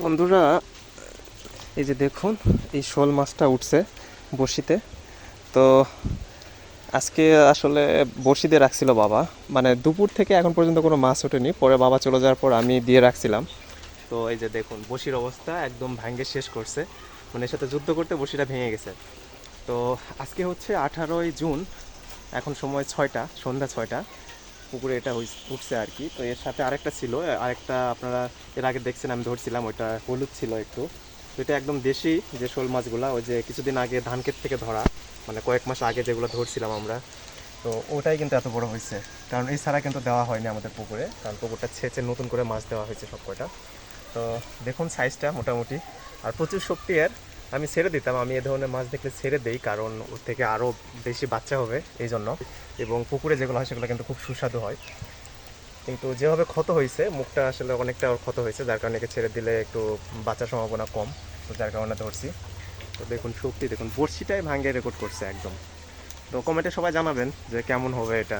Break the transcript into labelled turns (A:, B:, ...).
A: বন্ধুরা, এই যে দেখুন, এই শোল মাছটা উঠছে বড়শিতে। তো আজকে আসলে বড়শিতে রাখছিল বাবা। মানে দুপুর থেকে এখন পর্যন্ত কোনো মাছ ওঠেনি, পরে বাবা চলে যাওয়ার পর আমি দিয়ে রাখছিলাম। তো এই যে দেখুন, বড়শির অবস্থা একদম ভাঙ্গে শেষ করছে। মানে এর সাথে যুদ্ধ করতে বড়শিটা ভেঙে গেছে। তো আজকে হচ্ছে আঠারোই জুন, এখন সময় ছয়টা, সন্ধ্যা ছয়টা। পুকুরে এটা উঠছে আর কি তো এর সাথে আরেকটা ছিল আরেকটা আপনারা এর আগে দেখছেন, আমি ধরছিলাম, ওইটা হলুদ ছিল একটু। তো এটা একদম দেশি যে শোল মাছগুলা, ওই যে কিছুদিন আগে ধান ক্ষেত থেকে ধরা মানে কয়েক মাস আগে যেগুলো ধরছিলাম আমরা। তো ওটাই কিন্তু এত বড় হয়েছে কারণ এই ছাড়া কিন্তু দেওয়া হয়নি আমাদের পুকুরে, কারণ পুকুরটা ছেঁচে নতুন করে মাছ দেওয়া হয়েছে সব কয়টা তো দেখুন সাইজটা মোটামুটি। আর প্রচুর শক্তি এর। আমি ছেড়ে দিতাম, আমি এ ধরনের মাছ দেখলে ছেড়ে দেই, কারণ ওর থেকে আরও বেশি বাচ্চা হবে এই জন্য এবং পুকুরে যেগুলো হয় সেগুলো কিন্তু খুব সুস্বাদু হয়। কিন্তু যেভাবে ক্ষত হয়েছে, মুখটা আসলে অনেকটা ক্ষত হয়েছে, যার কারণে একে ছেড়ে দিলে একটু বাঁচার সম্ভাবনা কম তো যার কারণে ধরছি। তো দেখুন শক্তি, দেখুন বড়শিটাই ভাঙ্গে রেকর্ড করছে একদম। তো কমেন্টে সবাই জানাবেন যে কেমন হবে এটা।